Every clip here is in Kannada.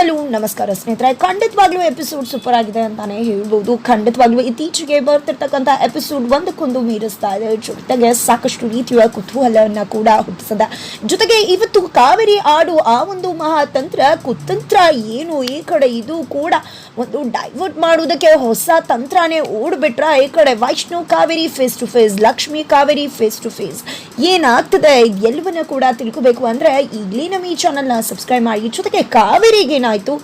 ಹಲೋ ನಮಸ್ಕಾರ ಸ್ನೇಹಿತರೆ, ಖಂಡಿತವಾಗ್ಲೂ ಎಪಿಸೋಡ್ ಸೂಪರ್ ಆಗಿದೆ ಅಂತಾನೆ ಹೇಳ್ಬೋದು. ಖಂಡಿತವಾಗ್ಲೂ ಇತ್ತೀಚೆಗೆ ಬರ್ತಿರ್ತಕ್ಕಂಥ ಎಪಿಸೋಡ್ ಒಂದಕ್ಕೊಂದು ಮೀರಿಸ್ತಾ ಇದೆ ಜೊತೆಗೆ ಸಾಕಷ್ಟು ರೀತಿಯ ಕುತೂಹಲವನ್ನ ಕೂಡ ಹುಟ್ಟಿಸದ. ಜೊತೆಗೆ ಇವತ್ತು ಕಾವೇರಿ ಆಡು ಆ ಒಂದು ಮಹಾತಂತ್ರ, ಕುತಂತ್ರ ಏನು? ಈ ಕಡೆ ಇದು ಕೂಡ ಒಂದು ಡೈವರ್ಟ್ ಮಾಡುವುದಕ್ಕೆ ಹೊಸ ತಂತ್ರನೇ ಓಡ್ಬಿಟ್ರ ಈ ಕಡೆ Vaishnav Kaveri face to face Lakshmi Kaveri face to face ಏನಾಗ್ತದೆ? ಎಲ್ಲವನ್ನ ಕೂಡ ತಿಳ್ಕೋಬೇಕು ಅಂದ್ರೆ ಈಗಲೇ ನಮ್ಮ ಈ ಚಾನಲ್ನ ಸಬ್ಸ್ಕ್ರೈಬ್ ಮಾಡಿ. ಜೊತೆಗೆ ಕಾವೇರಿಗೆ ಏನಾಯ್ತು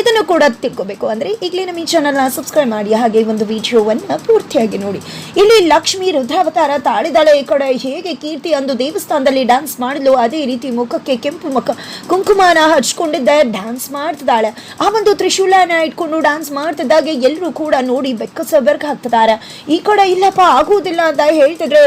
ಇದನ್ನು ಕೂಡ ತಿಳ್ಕೋಬೇಕು. ಅಂದರೆ ಈಗಲೇ ನಮ್ಮ ಈ ಚಾನಲ್ನ ಸಬ್ಸ್ಕ್ರೈಬ್ ಮಾಡಿ, ಹಾಗೆ ಒಂದು ವಿಡಿಯೋವನ್ನು ಪೂರ್ತಿಯಾಗಿ ನೋಡಿ. ಇಲ್ಲಿ ಲಕ್ಷ್ಮಿ ರುದ್ರಾವತಾರ ತಾಳಿದಾಳೆ ಈ ಕಡೆ ಹೇಗೆ ಕೀರ್ತಿ ಅಂದು ದೇವಸ್ಥಾನದಲ್ಲಿ ಡ್ಯಾನ್ಸ್ ಮಾಡಲು ಅದೇ ರೀತಿ ಮುಖಕ್ಕೆ ಕೆಂಪು ಮುಖ, ಕುಂಕುಮನ ಹಚ್ಕೊಂಡಿದ್ದ ಡ್ಯಾನ್ಸ್ ಮಾಡ್ತಿದ್ದಾಳೆ. ಆ ಒಂದು ತ್ರಿಶೂಲನ ಇಟ್ಕೊಂಡು ಡ್ಯಾನ್ಸ್ ಮಾಡ್ತಿದ್ದಾಗ ಎಲ್ಲರೂ ಕೂಡ ನೋಡಿ ಬೆಕ್ಕಸ ಬೆರ್ಕ ಹಾಕ್ತಿದ್ದಾರೆ ಈ ಕಡೆ ಇಲ್ಲಪ್ಪ, ಆಗುವುದಿಲ್ಲ ಅಂತ ಹೇಳ್ತಿದ್ರೆ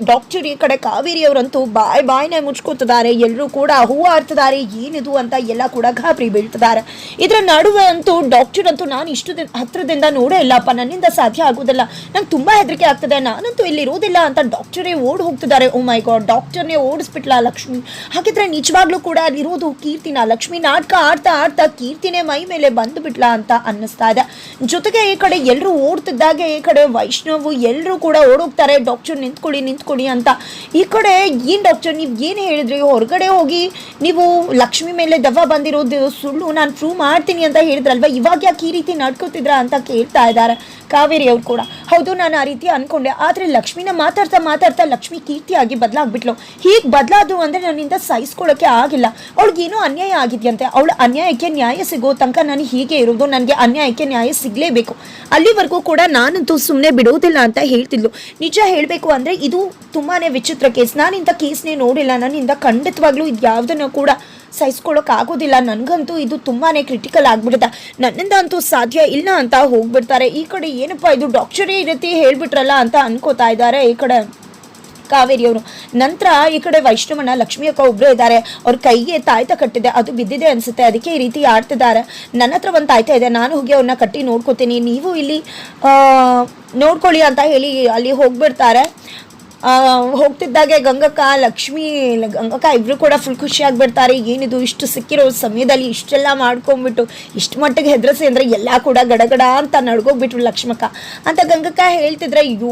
ಡಾಕ್ಟರ್ ಈ ಕಡೆ ಕಾವೇರಿ ಅವರಂತೂ ಬಾಯ್ ಬಾಯ್ನೆ ಮುಚ್ಕೋತಿದ್ದಾರೆ. ಎಲ್ಲರೂ ಕೂಡ ಹೂವು ಆಡ್ತಿದ್ದಾರೆ. ಏನಿದು ಅಂತ ಎಲ್ಲ ಕೂಡ ಗಾಬರಿ ಬೀಳ್ತಿದ್ದಾರೆ. ಇದರ ನಡುವೆ ಅಂತೂ ಡಾಕ್ಟರ್ ಅಂತೂ ನಾನು ಇಷ್ಟು ದಿನ ಹತ್ರದಿಂದ ನೋಡೇ ಇಲ್ಲಪ್ಪ. ನನ್ನಿಂದ ಸಾಧ್ಯ ಆಗೋದಿಲ್ಲ. ನಂಗೆ ತುಂಬ ಹೆದರಿಕೆ ಆಗ್ತದೆ. ನಾನಂತೂ ಇಲ್ಲಿ ಇರೋದಿಲ್ಲ ಅಂತ ಡಾಕ್ಟರೇ ಓಡ್ ಹೋಗ್ತಿದ್ದಾರೆ. Oh my god. ಡಾಕ್ಟರ್ನೇ ಓಡಿಸ್ಬಿಟ್ಲ ಲಕ್ಷ್ಮಿ. ಹಾಗಿದ್ರೆ ನಿಜವಾಗ್ಲೂ ಕೂಡ ಅಲ್ಲಿರೋದು ಕೀರ್ತಿನ ಲಕ್ಷ್ಮಿ. ನಾಟಕ ಆಡ್ತಾ ಆಡ್ತಾ ಕೀರ್ತಿನೇ ಮೈ ಮೇಲೆ ಬಂದು ಬಿಟ್ಲಾ ಅಂತ ಅನ್ನಿಸ್ತಾ ಇದೆ. ಜೊತೆಗೆ ಈ ಕಡೆ ಎಲ್ಲರೂ ಓಡ್ತಿದ್ದಾಗೆ ಈ ಕಡೆ ವೈಷ್ಣವು ಎಲ್ಲರೂ ಕೂಡ ಓಡೋಗ್ತಾರೆ. ಡಾಕ್ಟರ್ ನಿಂತ್ಕೊಳ್ಳಿ ನಿಂತ್ಕೊಳ್ಳಿ. ಅಂತ. ಈ ಕಡೆ ಏನು ಡಾಕ್ಟರ್ ನೀವು ಏನು ಹೇಳಿದ್ರಿ, ಹೊರಗಡೆ ಹೋಗಿ ನೀವು ಲಕ್ಷ್ಮಿ ಮೇಲೆ ದವ ಬಂದಿರೋದು ಸುಳ್ಳು, ನಾನು ಪ್ರೂವ್ ಮಾಡ್ತೀನಿ ಅಂತ ಹೇಳಿದ್ರಲ್ವ? ಇವಾಗ ಯಾಕೆ ಈ ರೀತಿ ನಡ್ಕೋತಿದ್ರ ಅಂತ ಕೇಳ್ತಾ ಇದ್ದಾರೆ. ಕಾವೇರಿ ಅವ್ರು ಕೂಡ. ಹೌದು, ನಾನು ಆ ರೀತಿ ಅನ್ಕೊಂಡೆ. ಆದರೆ ಲಕ್ಷ್ಮಿನ ಮಾತಾಡ್ತಾ ಮಾತಾಡ್ತಾ ಲಕ್ಷ್ಮಿ ಕೀರ್ತಿಯಾಗಿ ಬದಲಾಗ್ಬಿಟ್ಲು. ಹೀಗೆ ಬದಲಾದ್ರು ಅಂದರೆ ನನ್ನಿಂದ ಸಹಿಸ್ಕೊಳ್ಳೋಕೆ ಆಗಿಲ್ಲ. ಅವಳಿಗೇನೋ ಅನ್ಯಾಯ ಆಗಿದೆಯಂತೆ. ಅವಳ ಅನ್ಯಾಯಕ್ಕೆ ನ್ಯಾಯ ಸಿಗೋ ತನಕ ನಾನು ಹೀಗೆ ಇರೋದು. ನನಗೆ ಅನ್ಯಾಯಕ್ಕೆ ನ್ಯಾಯ ಸಿಗಲೇಬೇಕು. ಅಲ್ಲಿವರೆಗೂ ಕೂಡ ನಾನಂತೂ ಸುಮ್ಮನೆ ಬಿಡೋದಿಲ್ಲ ಅಂತ ಹೇಳ್ತಿದ್ಲು. ನಿಜ ಹೇಳಬೇಕು ಅಂದರೆ ಇದು ತುಂಬಾ ವಿಚಿತ್ರ ಕೇಸ್. ನಾನಿಂಥ ಕೇಸ್ನೇ ನೋಡಿಲ್ಲ. ನನ್ನಿಂದ ಖಂಡಿತವಾಗ್ಲೂ ಇದು ಯಾವುದನ್ನು ಕೂಡ ಸಹಿಸ್ಕೊಳ್ಳೋಕೆ ಆಗೋದಿಲ್ಲ. ನನಗಂತೂ ಇದು ತುಂಬಾ ಕ್ರಿಟಿಕಲ್ ಆಗಿಬಿಡುತ್ತೆ. ನನ್ನಿಂದ ಅಂತೂ ಸಾಧ್ಯ ಇಲ್ಲ ಅಂತ ಹೋಗ್ಬಿಡ್ತಾರೆ. ಈ ಕಡೆ ಏನಪ್ಪ ಇದು ಡಾಕ್ಟರೇ ಈ ರೀತಿ ಹೇಳ್ಬಿಟ್ರಲ್ಲ ಅಂತ ಅನ್ಕೋತಾ ಇದ್ದಾರೆ ಈ ಕಡೆ ಕಾವೇರಿಯವರು ನಂತರ ಈ ಕಡೆ ವೈಷ್ಣವಣ್ಣ, ಲಕ್ಷ್ಮಿ ಅಕ್ಕ ಒಬ್ಬರೇ ಇದ್ದಾರೆ. ಅವ್ರ ಕೈಗೆ ತಾಯ್ತ ಕಟ್ಟಿದೆ. ಅದು ಬಿದ್ದಿದೆ ಅನಿಸುತ್ತೆ. ಅದಕ್ಕೆ ಈ ರೀತಿ ಆಡ್ತಿದ್ದಾರೆ. ನನ್ನ ಹತ್ರ ಒಂದು ತಾಯ್ತ ಇದೆ. ನಾನು ಹೋಗಿ ಅವ್ರನ್ನ ಕಟ್ಟಿ ನೋಡ್ಕೋತೀನಿ. ನೀವು ಇಲ್ಲಿ ನೋಡ್ಕೊಳ್ಳಿ ಅಂತ ಹೇಳಿ ಅಲ್ಲಿ ಹೋಗ್ಬಿಡ್ತಾರೆ. ಹೋಗ್ತಿದ್ದಾಗೆ ಗಂಗಕ್ಕ, ಲಕ್ಷ್ಮಿ ಗಂಗಕ್ಕ ಇಬ್ರು ಕೂಡ ಫುಲ್ ಖುಷಿ ಆಗ್ಬಿಡ್ತಾರೆ. ಏನಿದು ಇಷ್ಟು ಸಿಕ್ಕಿರೋ ಸಮಯದಲ್ಲಿ ಇಷ್ಟೆಲ್ಲ ಮಾಡ್ಕೊಂಡ್ಬಿಟ್ಟು ಇಷ್ಟು ಮಟ್ಟಿಗೆ ಹೆದರಿಸಿ ಅಂದರೆ ಎಲ್ಲ ಕೂಡ ಗಡಗಡ ಅಂತ ನಡ್ಗೋಗ್ಬಿಟ್ರು ಲಕ್ಷ್ಮಕ್ಕ. ಅಂತ ಗಂಗಕ್ಕ ಹೇಳ್ತಿದ್ರೆ ಇದು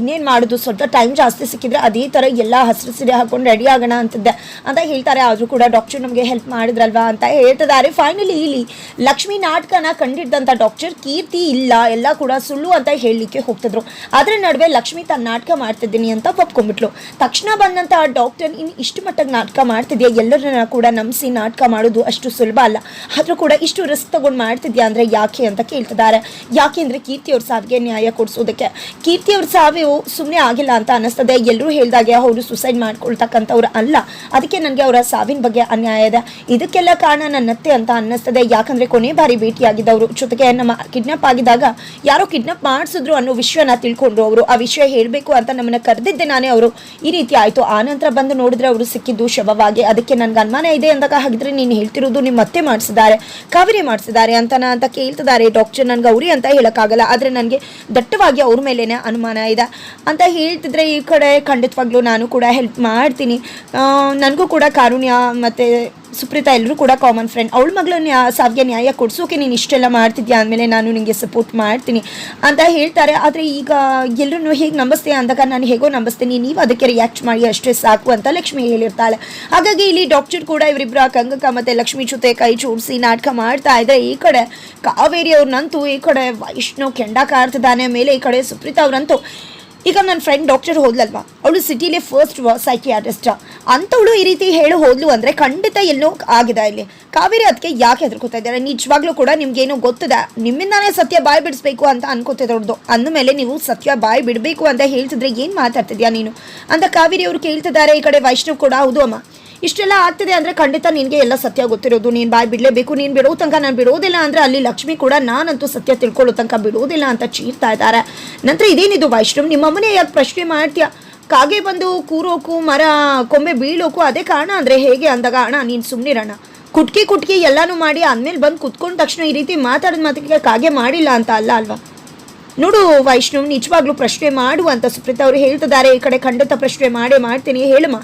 ಇನ್ನೇನು ಮಾಡೋದು? ಸ್ವಲ್ಪ ಟೈಮ್ ಜಾಸ್ತಿ ಸಿಕ್ಕಿದ್ರೆ ಅದೇ ಥರ ಎಲ್ಲ ಹಸಿರು ಸೀರೆ ಹಾಕೊಂಡು ರೆಡಿ ಆಗೋಣ ಅಂತಿದ್ದೆ. ಅಂತ ಹೇಳ್ತಾರೆ. ಆದರೂ ಕೂಡ ಡಾಕ್ಟರ್ ನಮಗೆ ಹೆಲ್ಪ್ ಮಾಡಿದ್ರಲ್ವಾ ಅಂತ ಹೇಳ್ತಿದ್ದಾರೆ. ಫೈನಲಿ ಇಲ್ಲಿ ಲಕ್ಷ್ಮಿ ನಾಟಕನ ಕಂಡಿದ್ದಂಥ ಡಾಕ್ಟರ್ ಕೀರ್ತಿ ಇಲ್ಲ. ಎಲ್ಲ ಕೂಡ ಸುಳ್ಳು ಅಂತ ಹೇಳಲಿಕ್ಕೆ ಹೋಗ್ತಿದ್ರು. ಅದರ ನಡುವೆ ಲಕ್ಷ್ಮಿ ತನ್ನ ನಾಟಕ ಮಾಡ್ತಿದ್ದೀನಿ ಅಂತ ಒಪ್ಕೊಂಡ್ಬಿಟ್ಲು. ತಕ್ಷಣ ಬಂದಂಥ ಡಾಕ್ಟರ್ ಇನ್ನು ಇಷ್ಟು ಮಟ್ಟಿಗೆ ನಾಟಕ ಮಾಡ್ತಿದ್ಯಾ? ಎಲ್ಲರನ್ನ ಕೂಡ ನಂಬಿಸಿ ನಾಟಕ ಮಾಡೋದು ಅಷ್ಟು ಸುಲಭ ಅಲ್ಲ. ಆದರೂ ಕೂಡ ಇಷ್ಟು ರಿಸ್ಕ್ ತಗೊಂಡು ಮಾಡ್ತಿದ್ಯಾ ಅಂದರೆ ಯಾಕೆ ಅಂತ ಕೇಳ್ತಿದ್ದಾರೆ. ಯಾಕೆ ಅಂದರೆ ಕೀರ್ತಿ ಅವ್ರ ಸಾವಿಗೆ ನ್ಯಾಯ ಕೊಡಿಸೋದಕ್ಕೆ. ಕೀರ್ತಿ ಅವ್ರ ಸಾವಿವು ಸುಮ್ಮನೆ ಆಗಿಲ್ಲ ಅಂತ ಅನ್ನಿಸ್ತದೆ. ಎಲ್ಲರೂ ಹೇಳಿದಾಗೆ ಅವರು ಸುಸೈಡ್ ಮಾಡ್ಕೊಳ್ತಕ್ಕಂಥವ್ರು ಅಲ್ಲ. ಅದಕ್ಕೆ ನನಗೆ ಅವರ ಸಾವಿನ ಬಗ್ಗೆ ಅನ್ಯಾಯ ಇದೆ. ಇದಕ್ಕೆಲ್ಲ ಕಾರಣ ನನ್ನತ್ತೆ ಅಂತ ಅನ್ನಿಸ್ತದೆ. ಯಾಕಂದರೆ ಕೊನೆ ಬಾರಿ ಭೇಟಿಯಾಗಿದ್ದವರು. ಜೊತೆಗೆ ನಮ್ಮ ಕಿಡ್ನಾಪ್ ಆಗಿದಾಗ ಯಾರೋ ಕಿಡ್ನಾಪ್ ಮಾಡಿಸಿದ್ರು ಅನ್ನೋ ವಿಷಯನ ತಿಳ್ಕೊಂಡ್ರು ಅವರು. ಆ ವಿಷಯ ಹೇಳಬೇಕು ಅಂತ ನಮ್ಮನ್ನ ಕರೆದಿದ್ದೆ ನಾನೇ ಅವರು. ಈ ರೀತಿ ಆಯಿತು. ಆನಂತರ ನಂತರ ಬಂದು ನೋಡಿದ್ರೆ ಅವರು ಸಿಕ್ಕಿದ್ದು ಶವವಾಗಿ. ಅದಕ್ಕೆ ನನಗೆ ಅನುಮಾನ ಇದೆ ಅಂದಾಗ ಹಾಗಿದ್ರೆ ನೀನು ಹೇಳ್ತಿರೋದು ನಿಮ್ಮ ಮತ್ತೆ ಮಾಡಿಸಿದ್ದಾರೆ, ಕಾವೇರಿ ಮಾಡಿಸಿದ್ದಾರೆ ಅಂತನ ಅಂತ ಕೇಳ್ತಿದ್ದಾರೆ. ಡಾಕ್ಟರ್ ನನಗೆ ಅವ್ರಿ ಅಂತ ಹೇಳೋಕ್ಕಾಗಲ್ಲ. ಆದರೆ ನನಗೆ ದಟ್ಟವಾಗಿ ಅವ್ರ ಮೇಲೇ ಅನುಮಾನ ಇದೆ. ಅಂತ ಹೇಳ್ತಿದ್ರೆ ಈ ಕಡೆ ಖಂಡಿತವಾಗ್ಲೂ ನಾನು ಕೂಡ ಹೆಲ್ಪ್ ಮಾಡ್ತೀನಿ. ನನಗೂ ಕೂಡ ಕಾರುಣ್ಯ ಮತ್ತು ಸುಪ್ರೀತಾ ಎಲ್ಲರೂ ಕೂಡ ಕಾಮನ್ ಫ್ರೆಂಡ್ ಅವಳ ಮಗಳ ನ್ಯಾ, ಸಾವಿಗೆ ನ್ಯಾಯ ಕೊಡ್ಸೋಕೆ ನೀನು ಇಷ್ಟೆಲ್ಲ ಮಾಡ್ತಿದ್ಯಾ? ಅಂದಮೇಲೆ ನಾನು ನಿಮಗೆ ಸಪೋರ್ಟ್ ಮಾಡ್ತೀನಿ. ಅಂತ ಹೇಳ್ತಾರೆ. ಆದರೆ ಈಗ ಎಲ್ಲರೂ ಹೇಗೆ ನಂಬಿಸ್ತೀಯ? ಅಂದಾಗ ನಾನು ಹೇಗೋ ನಂಬಿಸ್ತೀನಿ. ನೀವು ಅದಕ್ಕೆ ರಿಯಾಕ್ಟ್ ಮಾಡಿ, ಅಷ್ಟೇ ಸಾಕು ಅಂತ ಲಕ್ಷ್ಮಿ ಹೇಳಿರ್ತಾಳೆ. ಹಾಗಾಗಿ ಇಲ್ಲಿ ಡಾಕ್ಟರ್ ಕೂಡ ಇವರಿಬ್ಬರ ಕಂಗಕ ಮತ್ತು ಲಕ್ಷ್ಮಿ ಜೊತೆ ಕೈ ಜೋಡಿಸಿ ನಾಟಕ ಮಾಡ್ತಾ ಇದ್ದರೆ ಈ ಕಡೆ ಕಾವೇರಿ ಅವ್ರನ್ನಂತೂ ಈ ಕಡೆ ವೈಷ್ಣವ್ ಕೆಂಡ ಕಾರ್ತಿದ್ದಾನೆ ಮೇಲೆ ಈ ಕಡೆ ಸುಪ್ರೀತಾ ಅವರಂತೂ ಈಗ ನನ್ನ ಫ್ರೆಂಡ್ ಡಾಕ್ಟರ್ ಹೋದ್ಲಲ್ವಾ? ಅವಳು ಸಿಟಿಲಿ ಫಸ್ಟ್ ಸೈಕಿಯಾಟ್ರಿಸ್ಟ್ ಅಂಥವಳು ಈ ರೀತಿ ಹೇಳಿ ಹೋದ್ಲು ಅಂದರೆ ಖಂಡಿತ ಎಲ್ಲೋ ಆಗಿದೆ ಇಲ್ಲಿ. ಕಾವೇರಿ ಅದಕ್ಕೆ ಯಾಕೆ ಹೆದರ್ಕೋತಾ ಇದ್ದಾರೆ? ನಿಜವಾಗ್ಲೂ ಕೂಡ ನಿಮ್ಗೇನೋ ಗೊತ್ತಿದೆ? ನಿಮ್ಮಿಂದಾನೇ ಸತ್ಯ ಬಾಯಿ ಬಿಡಿಸ್ಬೇಕು ಅಂತ ಅನ್ಕೋತಿದ್ದವ್ರದ್ದು ಅಂದಮೇಲೆ ನೀವು ಸತ್ಯ ಬಾಯಿ ಬಿಡಬೇಕು ಅಂತ ಹೇಳ್ತಿದ್ರೆ ಏನು ಮಾತಾಡ್ತಿದ್ಯಾ ನೀನು? ಅಂತ ಕಾವೇರಿ ಅವರು ಕೇಳ್ತಿದ್ದಾರೆ ಈ ಕಡೆ ವೈಷ್ಣವ್ ಕೂಡ. ಹೌದು ಅಮ್ಮ. ಇಷ್ಟೆಲ್ಲ ಆಗ್ತಿದೆ ಅಂದರೆ ಖಂಡಿತ ನಿನಗೆ ಎಲ್ಲ ಸತ್ಯ ಗೊತ್ತಿರೋದು. ನೀನು ಬಾಯ್ ಬಿಡಲೇಬೇಕು ನೀನು ಬಿಡೋ ತನಕ ನಾನು ಬಿಡೋದಿಲ್ಲ ಅಂದರೆ ಅಲ್ಲಿ ಲಕ್ಷ್ಮಿ ಕೂಡ ನಾನಂತೂ ಸತ್ಯ ತಿಳ್ಕೊಳ್ಳೋ ತನಕ ಬಿಡೋದಿಲ್ಲ ಅಂತ ಚೀರ್ತಾ ಇದ್ದಾರೆ. ನಂತರ ಇದೇನಿದು ವೈಷ್ಣವ್ ನಿಮ್ಮಮ್ಮನೇ ಯಾಕೆ ಪ್ರಶ್ನೆ ಮಾಡ್ತೀಯ? ಕಾಗೆ ಬಂದು ಕೂರೋಕು, ಮರ, ಕೊಂಬೆ ಬೀಳೋಕು ಅದೇ ಕಾರಣ ಅಂದರೆ ಹೇಗೆ ಅಂದಾಗ, ಅಣ್ಣ, ನೀನು ಸುಮ್ಮನಿರಣ್ಣ ಕುಟ್ಕಿ ಕುಟ್ಕಿ ಎಲ್ಲಾನು ಮಾಡಿ ಆದ್ಮೇಲೆ ಬಂದು ಕುತ್ಕೊಂಡ ತಕ್ಷಣ ಈ ರೀತಿ ಮಾತಾಡಿದ ಮಾತಿಗೆ ಕಾಗೆ ಮಾಡಿಲ್ಲ ಅಂತ ಅಲ್ಲ ಅಲ್ವಾ? ನೋಡು ವೈಷ್ಣವ್, ನಿಜವಾಗ್ಲೂ ಪ್ರಶ್ನೆ ಮಾಡು ಅಂತ ಸುಪ್ರೀತಾ ಅವರು ಹೇಳ್ತಿದ್ದಾರೆ, ಈ ಕಡೆ ಖಂಡಿತ ಪ್ರಶ್ನೆ ಮಾಡೇ ಮಾಡ್ತೀನಿ, ಹೇಳಮ್ಮ.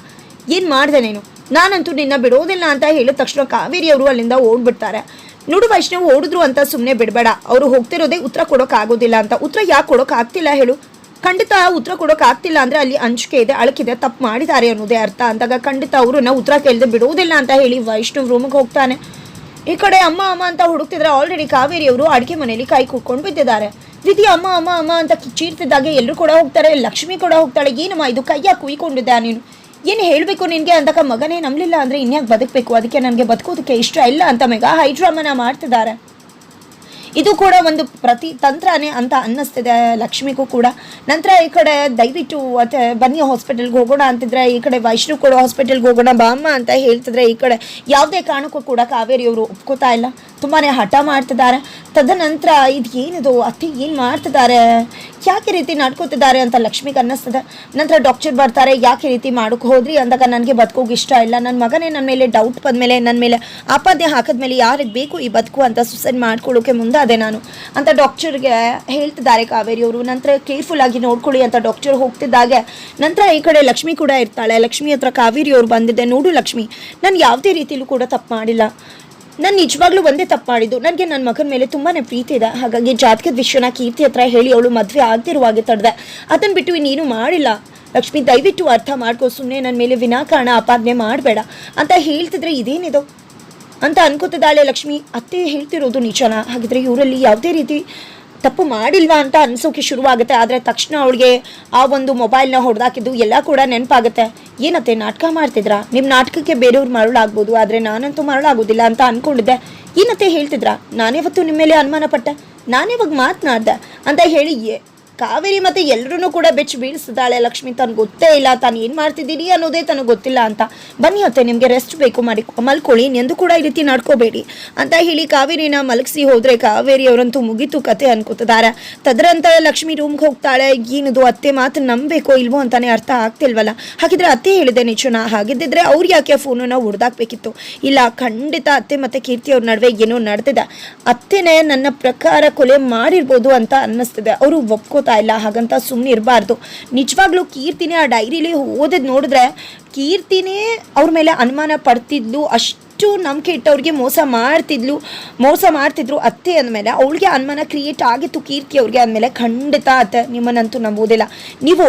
ಏನು ಮಾಡಿದೆ ನೀನು? ನಾನಂತೂ ನಿನ್ನ ಬಿಡೋದಿಲ್ಲ ಅಂತ ಹೇಳಿದ ತಕ್ಷಣ ಕಾವೇರಿ ಅವರು ಅಲ್ಲಿಂದ ಓಡ್ಬಿಡ್ತಾರೆ. ನೋಡು ವೈಷ್ಣವ್, ಓಡಿದ್ರು ಅಂತ ಸುಮ್ಮನೆ ಬಿಡಬೇಡ. ಅವರು ಹೋಗ್ತಿರೋದೇ ಉತ್ತರ ಕೊಡೋಕೆ ಆಗೋದಿಲ್ಲ ಅಂತ. ಉತ್ತರ ಯಾಕೆ ಕೊಡೋಕ್ಕಾಗ್ತಿಲ್ಲ ಹೇಳು. ಖಂಡಿತ ಉತ್ತರ ಕೊಡೋಕೆ ಆಗ್ತಿಲ್ಲ ಅಂದ್ರೆ ಅಲ್ಲಿ ಅಂಜಿಕೆ ಇದೆ, ಅಳಕಿದೆ, ತಪ್ಪು ಮಾಡಿದ್ದಾರೆ ಅನ್ನೋದೇ ಅರ್ಥ. ಅಂದಾಗ ಖಂಡಿತ ಅವ್ರನ್ನ ಉತ್ತರ ಕೇಳದೆ ಬಿಡೋದಿಲ್ಲ ಅಂತ ಹೇಳಿ ವೈಷ್ಣವ್ ರೂಮಿಗೆ ಹೋಗ್ತಾನೆ. ಈ ಕಡೆ ಅಮ್ಮ ಅಮ್ಮ ಅಂತ ಹುಡುಕ್ತಿದ್ರೆ ಆಲ್ರೆಡಿ ಕಾವೇರಿ ಅವರು ಅಡಿಗೆ ಮನೆಯಲ್ಲಿ ಕೈ ಕೂತ್ಕೊಂಡು ಬಿದ್ದಿದ್ದಾರೆ. ದಿದಿ ಅಮ್ಮ ಅಮ್ಮ ಅಮ್ಮ ಅಂತ ಚೀರ್ತಿದ್ದಾಗೆ ಎಲ್ಲರೂ ಕೂಡ ಹೋಗ್ತಾರೆ. ಲಕ್ಷ್ಮಿ ಕೂಡ ಹೋಗ್ತಾಳೆ. ಏನಮ್ಮ ಇದು ಕೈಯ ಕುಯ್ಕೊಂಡಿದ್ದೆ ನೀನು? ಏನು ಹೇಳಬೇಕು ನಿನಗೆ ಅಂದಾಗ ಮಗನೇ ನಂಬಲಿಲ್ಲ ಅಂದರೆ ಇನ್ಯಾಕೆ ಬದುಕಬೇಕು? ಅದಕ್ಕೆ ನನಗೆ ಬದುಕೋದಕ್ಕೆ ಇಷ್ಟ ಇಲ್ಲ ಅಂತ ಮೆಗಾ ಹೈಡ್ರಾಮನ ಮಾಡ್ತಿದ್ದಾರೆ. ಇದು ಕೂಡ ಒಂದು ಪ್ರತಿ ತಂತ್ರನೇ ಅಂತ ಅನ್ನಿಸ್ತಿದೆ ಲಕ್ಷ್ಮಿಗೂ ಕೂಡ. ನಂತರ ಈ ಕಡೆ ದಯವಿಟ್ಟು ಮತ್ತು ಬನ್ನಿ ಹಾಸ್ಪಿಟಲ್ಗೆ ಹೋಗೋಣ ಅಂತಿದ್ರೆ, ಈ ಕಡೆ ವೈಷ್ಣು ಕೂಡ ಹಾಸ್ಪಿಟಲ್ಗೆ ಹೋಗೋಣ ಬಾಮ್ಮ ಅಂತ ಹೇಳ್ತಿದ್ರೆ, ಈ ಕಡೆ ಯಾವುದೇ ಕಾರಣಕ್ಕೂ ಕೂಡ ಕಾವೇರಿಯವರು ಒಪ್ಕೋತಾ ಇಲ್ಲ. ತುಂಬಾ ಹಠ ಮಾಡ್ತಿದ್ದಾರೆ. ತದನಂತರ ಇದು ಏನಿದು ಅತ್ತೆ ಏನು ಮಾಡ್ತಿದ್ದಾರೆ? ಯಾಕೆ ರೀತಿ ನಡ್ಕೋತಿದ್ದಾರೆ ಅಂತ ಲಕ್ಷ್ಮಿಗೆ ಅನ್ನಿಸ್ತದೆ. ನಂತರ ಡಾಕ್ಟರ್ ಬರ್ತಾರೆ, ಯಾಕೆ ರೀತಿ ಮಾಡೋಕೆ ಹೋದ್ರಿ? ಅಂದಾಗ, ನನಗೆ ಬದುಕೋಗಿ ಇಷ್ಟ ಇಲ್ಲ. ನನ್ನ ಮಗನೇ ನನ್ನ ಮೇಲೆ ಡೌಟ್ ಬಂದಮೇಲೆ ನನ್ನ ಮೇಲೆ ಆಪಾದ್ಯ ಹಾಕಿದ್ಮೇಲೆ ಯಾರಿಗೆ ಬೇಕು ಈ ಬದುಕು ಅಂತ ಸುಸೈಡ್ ಮಾಡ್ಕೊಳ್ಳೋಕೆ ಮುಂದಾದೆ ನಾನು. ಅಂತ ಡಾಕ್ಟರ್ಗೆ ಹೇಳ್ತಿದ್ದಾರೆ ಕಾವೇರಿಯವರು ನಂತರ ಕೇರ್ಫುಲ್ ಆಗಿ ನೋಡ್ಕೊಳ್ಳಿ ಅಂತ ಡಾಕ್ಟರ್ ಹೋಗ್ತಿದ್ದಾಗೆ, ನಂತರ ಈ ಕಡೆ ಲಕ್ಷ್ಮಿ ಕೂಡ ಇರ್ತಾಳೆ. ಲಕ್ಷ್ಮಿ ಹತ್ರ ಕಾವೇರಿಯವರು ಬಂದಿದ್ದೆ. ನೋಡು ಲಕ್ಷ್ಮಿ, ನಾನು ಯಾವುದೇ ರೀತಿಯಲ್ಲೂ ಕೂಡ ತಪ್ಪು ಮಾಡಿಲ್ಲ. ನಾನು ನಿಜವಾಗ್ಲೂ ಒಂದೇ ತಪ್ಪು ಮಾಡಿದ್ದು. ನನಗೆ ನನ್ನ ಮಗನ ಮೇಲೆ ತುಂಬಾ ಪ್ರೀತಿ ಇದೆ. ಹಾಗಾಗಿ ಜಾತಕದ ವಿಷಯನ ಕೀರ್ತಿ ಹತ್ರ ಹೇಳಿ ಅವಳು ಮದುವೆ ಆಗದಿರುವಾಗೆ ತಡೆದೆ. ಅದನ್ನು ಬಿಟ್ಟು ಇನ್ನೇನು ಮಾಡಿಲ್ಲ. ಲಕ್ಷ್ಮಿ, ದಯವಿಟ್ಟು ಅರ್ಥ ಮಾಡ್ಕೋ. ಸುಮ್ಮನೆ ನನ್ನ ಮೇಲೆ ವಿನಾಕಾರಣ ಆಪಾದನೆ ಮಾಡಬೇಡ. ಅಂತ ಹೇಳ್ತಿದ್ರೆ ಇದೇನಿದು? ಅಂತ ಅನ್ಕೋತಿದ್ದಾಳೆ ಲಕ್ಷ್ಮಿ. ಅತ್ತೆ ಹೇಳ್ತಿರೋದು ನಿಜನಾ? ಹಾಗಿದ್ರೆ ಇವರಲ್ಲಿ ಯಾವುದೇ ರೀತಿ ತಪ್ಪು ಮಾಡಿಲ್ವಾ ಅಂತ ಅನ್ಸೋಕೆ ಶುರುವಾಗುತ್ತೆ. ಆದರೆ ತಕ್ಷಣ ಅವಳಿಗೆ ಆ ಒಂದು ಮೊಬೈಲ್ನ ಹೊಡೆದಾಕಿದ್ದು ಎಲ್ಲ ಕೂಡ ನೆನಪಾಗುತ್ತೆ. ಏನತ್ತೆ, ನಾಟಕ ಮಾಡ್ತಿದ್ರಾ? ನಿಮ್ಮ ನಾಟಕಕ್ಕೆ ಬೇರೆಯವ್ರು ಮರಳಾಗ್ಬೋದು, ಆದರೆ ನಾನಂತೂ ಮರಳಾಗೋದಿಲ್ಲ ಅಂತ ಅನ್ಕೊಂಡಿದ್ದೆ. ಏನತ್ತೆ ಹೇಳ್ತಿದ್ರಾ? ನಾನೇವತ್ತು ನಿಮ್ಮ ಮೇಲೆ ಅನುಮಾನ ಪಟ್ಟೆ ನಾನಿವಾಗ ಮಾತನಾಡ್ದೆ? ಅಂತ ಹೇಳಿ ಕಾವೇರಿ ಮತ್ತೆ ಎಲ್ಲರೂ ಕೂಡ ಬೆಚ್ಚು ಬೀಳಿಸಿದಾಳೆ ಲಕ್ಷ್ಮಿ ತನಗೆ ಗೊತ್ತೇ ಇಲ್ಲ, ತಾನು ಏನು ಮಾಡ್ತಿದ್ದೀನಿ ಅನ್ನೋದೇ ತನಗೆ ಗೊತ್ತಿಲ್ಲ ಅಂತ. ಬನ್ನಿ ಅತ್ತೆ, ನಿಮಗೆ ರೆಸ್ಟ್ ಬೇಕು, ಮಾಡಿ ಮಲ್ಕೊಳ್ಳಿ ಎಂದು ಕೂಡ ಈ ರೀತಿ ನಡ್ಕೋಬೇಡಿ ಅಂತ ಹೇಳಿ ಕಾವೇರಿನ ಮಲಗಿಸಿ ಹೋದ್ರೆ ಕಾವೇರಿ ಅವರಂತೂ ಮುಗಿತು ಕತೆ ಅನ್ಕೋತಿದ್ದಾರೆ. ತದರಂತರ ಲಕ್ಷ್ಮಿ ರೂಮ್ಗೆ ಹೋಗ್ತಾಳೆ. ಏನಿದು ಅತ್ತೆ ಮಾತು ನಂಬೇಕೋ ಇಲ್ವೋ ಅಂತಾನೆ ಅರ್ಥ ಆಗ್ತಿಲ್ವಲ್ಲ. ಹಾಗಿದ್ರೆ ಅತ್ತೆ ಹೇಳಿದೆ ನಿಜನ, ಹಾಗಿದ್ದಿದ್ರೆ ಅವ್ರು ಯಾಕೆ ಫೋನನ್ನ ಹೊಡೆದಾಕ್ಬೇಕಿತ್ತು? ಇಲ್ಲ, ಖಂಡಿತ ಅತ್ತೆ ಮತ್ತೆ ಕೀರ್ತಿ ಅವ್ರ ನಡುವೆ ಏನೋ ನಡೆದಿದೆ. ಅತ್ತೆನೇ ನನ್ನ ಪ್ರಕಾರ ಕೊಲೆ ಮಾಡಿರ್ಬೋದು ಅಂತ ಅನ್ನಿಸ್ತಿದೆ. ಅವರು ಒಪ್ಕೋತಾ ಇಲ್ಲ, ಹಾಗಂತ ಸುಮ್ಮನೆ ಇರಬಾರ್ದು. ನಿಜವಾಗ್ಲೂ ಕೀರ್ತಿನೇ ಆ ಡೈರಿಲಿ ಓದಿದ್ ನೋಡಿದ್ರೆ ಕೀರ್ತಿನೇ ಅವ್ರ ಮೇಲೆ ಅನುಮಾನ ಪಡ್ತಿದ್ಲು, ಅಷ್ಟು ನಂಬಿಕೆ ಇಟ್ಟವ್ರಿಗೆ ಮೋಸ ಮಾಡ್ತಿದ್ಲು, ಮೋಸ ಮಾಡ್ತಿದ್ರು ಅತ್ತೆ ಅಂದಮೇಲೆ, ಅವಳಿಗೆ ಅನುಮಾನ ಕ್ರಿಯೇಟ್ ಆಗಿತ್ತು ಕೀರ್ತಿ ಅವ್ರಿಗೆ ಅಂದಮೇಲೆ, ಖಂಡಿತ ಅತ್ತೆ ನಿಮ್ಮನ್ನಂತೂ ನಂಬೋದಿಲ್ಲ ನೀವು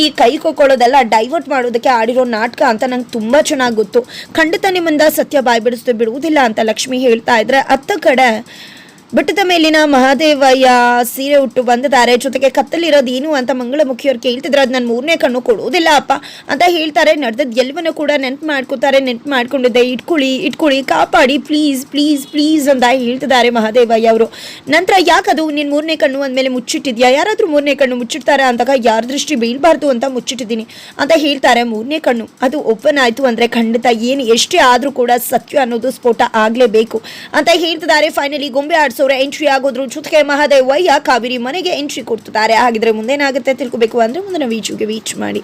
ಈ ಕೈ ಕೊಕ್ಕೊಳ್ಳೋದೆಲ್ಲ ಡೈವರ್ಟ್ ಮಾಡೋದಕ್ಕೆ ಆಡಿರೋ ನಾಟಕ ಅಂತ ನಂಗೆ ತುಂಬ ಚೆನ್ನಾಗಿ ಗೊತ್ತು. ಖಂಡಿತ ನಿಮ್ಮಿಂದ ಸತ್ಯ ಬಾಯ್ ಬಿಡಿಸ್ದು ಬಿಡುವುದಿಲ್ಲ ಅಂತ ಲಕ್ಷ್ಮಿ ಹೇಳ್ತಾ ಇದ್ರೆ, ಅತ್ತ ಕಡೆ ಬೆಟ್ಟದ ಮೇಲಿನ ಮಹಾದೇವಯ್ಯ ಸೀರೆ ಉಟ್ಟು ಬಂದಿದ್ದಾರೆ. ಜೊತೆಗೆ ಕತ್ತಲಿರೋದು ಏನು ಅಂತ ಮಂಗಳಮುಖಿಯವ್ರು ಕೇಳ್ತಿದ್ರೆ. ಅದು ನಾನು ಮೂರನೇ ಕಣ್ಣು ಕೊಡುವುದಿಲ್ಲ, ಅಪ್ಪ ಅಂತ ಹೇಳ್ತಾರೆ. ನಡೆದದ್ದು ಎಲ್ಲವನ್ನೂ ಕೂಡ ನೆನ್ಪು ಮಾಡ್ಕೋತಾರೆ, ನೆನ್ಪು ಮಾಡ್ಕೊಂಡಿದ್ದೆ. ಇಟ್ಕೊಳ್ಳಿ ಇಟ್ಕೊಳ್ಳಿ, ಕಾಪಾಡಿ ಪ್ಲೀಸ್ ಪ್ಲೀಸ್ ಪ್ಲೀಸ್ ಅಂತ ಹೇಳ್ತಿದ್ದಾರೆ ಮಹಾದೇವಯ್ಯ ಅವರು. ನಂತರ ಯಾಕದು ನೀನು ಮೂರನೇ ಕಣ್ಣು ಅಂದಮೇಲೆ ಮುಚ್ಚಿಟ್ಟಿದ್ಯಾ? ಯಾರಾದರೂ ಮೂರನೇ ಕಣ್ಣು ಮುಚ್ಚಿಡ್ತಾರೆ ಅಂದಾಗ ಯಾರ ದೃಷ್ಟಿ ಬೀಳಬಾರ್ದು ಅಂತ ಮುಚ್ಚಿಟ್ಟಿದ್ದೀನಿ ಅಂತ ಹೇಳ್ತಾರೆ ಮೂರನೇ ಕಣ್ಣು. ಅದು ಓಪನ್ ಆಯಿತು ಅಂದರೆ ಖಂಡಿತ ಏನು ಎಷ್ಟೇ ಆದರೂ ಕೂಡ ಸತ್ಯ ಅನ್ನೋದು ಸ್ಫೋಟ ಆಗಲೇಬೇಕು ಅಂತ ಹೇಳ್ತಿದ್ದಾರೆ. ಫೈನಲಿ ಗೊಂಬೆ ಆಡಿಸೋರ ಎಂಟ್ರಿ ಆಗೋದ್ರ ಜೊತೆಗೆ ಮಹದೇವಯ್ಯ ಕಾವೇರಿ ಮನೆಗೆ ಎಂಟ್ರಿ ಕೊಡ್ತಿದ್ದಾರೆ. ಹಾಗಿದ್ರೆ ಮುಂದೇನಾಗುತ್ತೆ ತಿಳ್ಕೊಬೇಕು ಅಂದ್ರೆ ಮುಂದಿನ ವೀಚುಗೆ ವೀಚ್ ಮಾಡಿ.